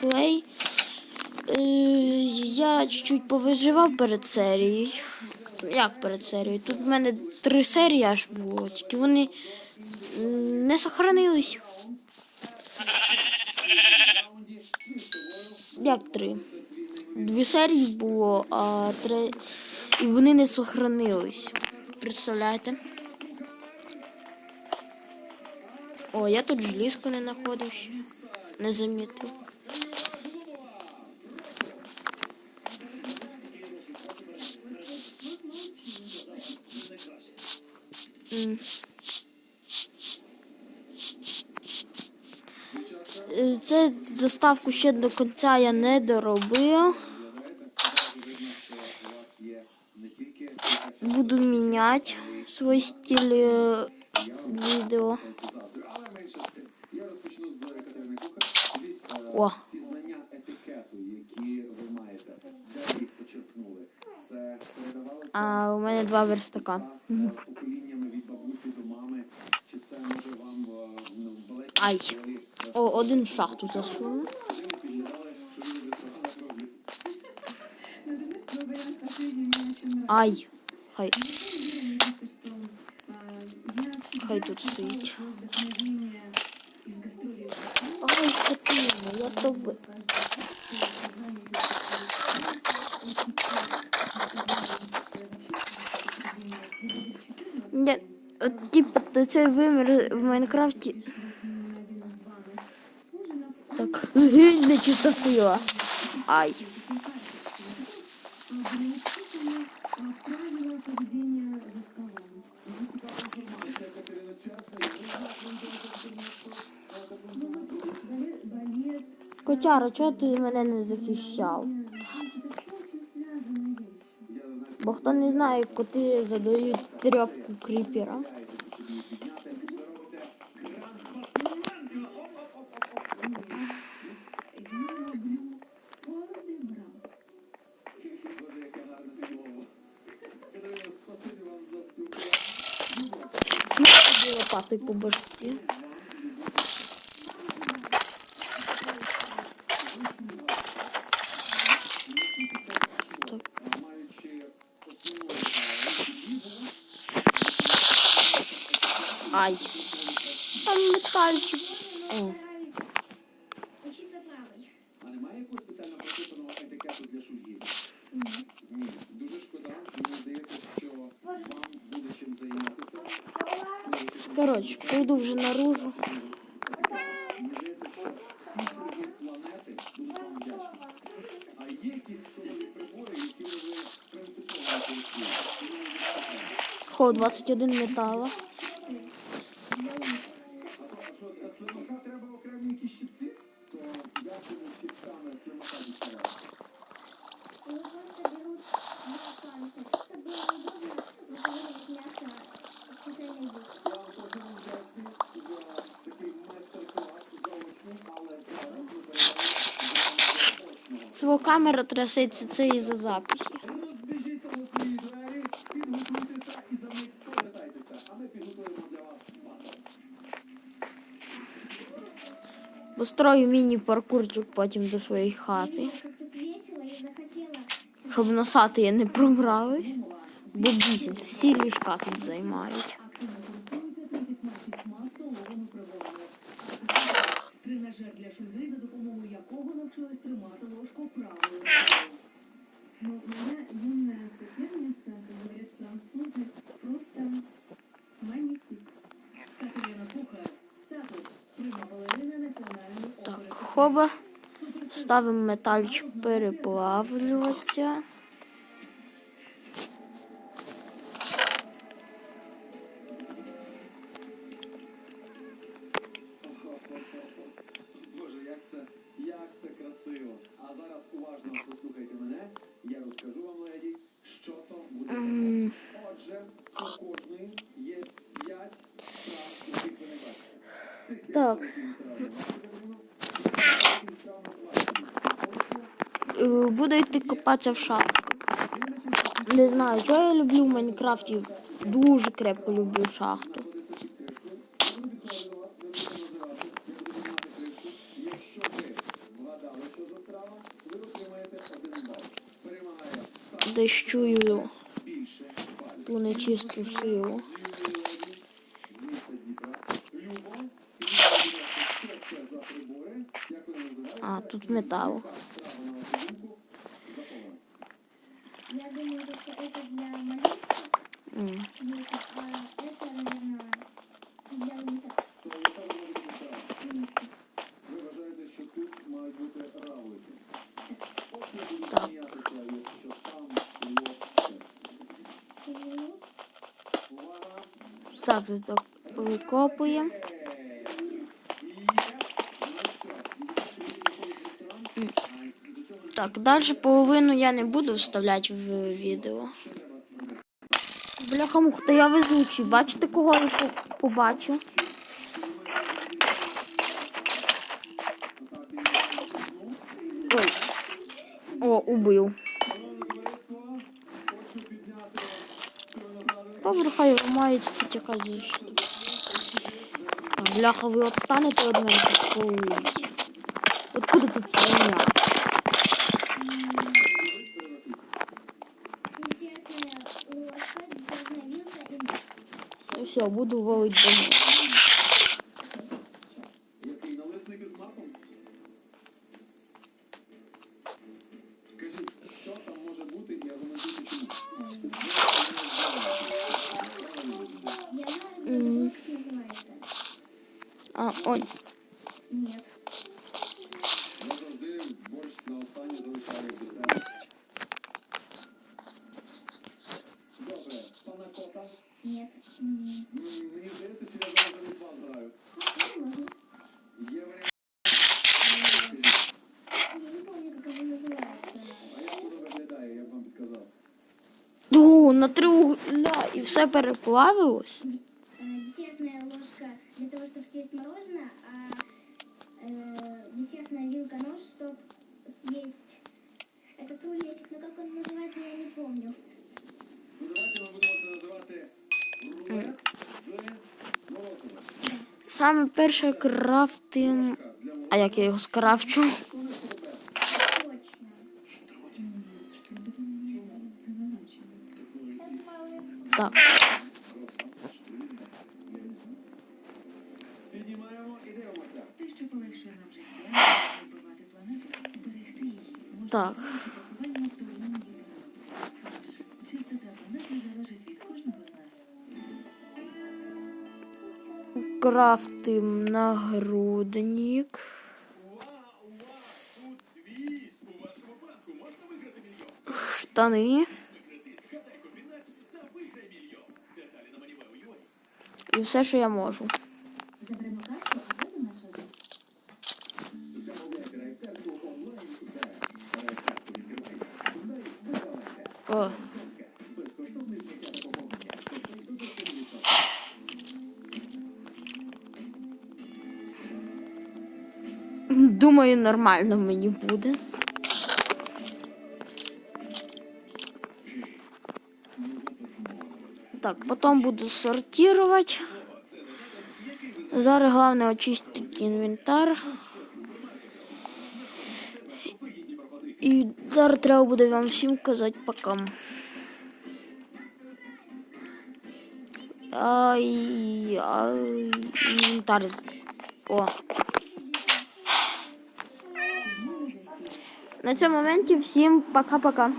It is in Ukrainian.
Плей. Е, Я чуть-чуть повиживав перед серією. Як перед серією? Тут в мене три серії аж було, тільки вони не сохранились. Як три? Дві серії було, а три. І вони не сохранились. Представляєте? О, я тут желізку не знаходив ще. Не замітив. Е, Це заставку ще до кінця я не доробив. Буду міняти свій стиль е, відео. О. ці знання етикету, які ви маєте, де ви їх почерпнули? Це передавалося А у мене два верстака. е, поколіннями від бабусі до мами? Чи це може вам е, ну, в балеті Ай. е, О, один в шахту засунув. ви підглядали, що люди ресторани роблять? Ну, ты знаешь, твой вариант последний мне очень нравится. Ай. Хай. Я что а, я всегда Хай тут вдохновение я то би. Ні, от типу, то цей вимір в Майнкрафті. Так, згинь нечиста сила. Ай. Котяра, чого ти мене не захищав? знаешь, это все очень связанные вещи. Бо хто не знає, коти задають трьопку кріпера. Я люблю полный Ай. Там метальчик. О. А немає якогось спеціально прописаного етикету для шульгів? Ні. Дуже шкода. Мені здається, що вам буде чим займатися. Коротше, пойду вже наружу. Мені здається, що шульги планети будуть вам вдячні. А є якісь столові прибори, якими ви принципово не користуєтесь? Хо, 21 метала. Повертайтеся, а ми підготуємо для вас батл. Построю міні-паркурчик потім до своєї хати. Щоб носати я не пробрались. Бо бісять, всі ліжка тут займають. Активно користуються 36 столовими приборами. Тренажер для шульги, за допомогою якого навчились тримати правою рукою. Но соперница, как французы, просто національної Так, хоба. Ставимо метальчик переплавлюватися. Боже, як це, як це красиво. А зараз уважно послухайте мене. Я розкажу вам, леді, що то буде. таке. Отже, у кожної є п'ять страв, яких ви не бачите. Цих Так. Е, Буду йти копатися в шахту. Не знаю, що я люблю в Майнкрафті. Дуже крепко люблю шахту. Прибори, ту нечисту силу. А, тут метал. Право на вашу думку. Запомнили. Я думаю, что это для моллюсков, М. есть, а это, наверное, для унитаза. То яка ви можете поставити? Ви вважаєте, що тут мають бути равлики? От не будуть Так. сміятися, якщо там лобстер. Увага! Так, це так викопуємо. Є! Ну що, візьміть ресторан, а до цього Так, далі половину я не буду вставляти в відео. Бляха мух, то я везучий. Бачите, кого я побачу? Ой. О, убив. Добре, хай ламається якась защита. Бляха, ви отстанете од мене. Откуда тут Ну все, буду валить домой. Ду, на три угля і все переплавилось. Э, Десертная ложка для того, чтобы съесть мороженое, а э, десертная вилка-нож, чтобы съесть этот рулетик. Но как он называется, я не помню. Ну давайте ми будемо це називати рулет з молоком. Саме перше крафтим. Для молока. А як я його скрафчу? Нас. Крафтим нагрудник. Штани. І все, що я можу. О, Безкоштовне зняття та поповнення. До 7%. думаю, нормально мені буде. Так, потім буду сортувати. Зараз головне очистити інвентар. І зараз треба буде вам всім казати пока. Ай, ай, інвентар. О. На цьому моменті всім пока-пока.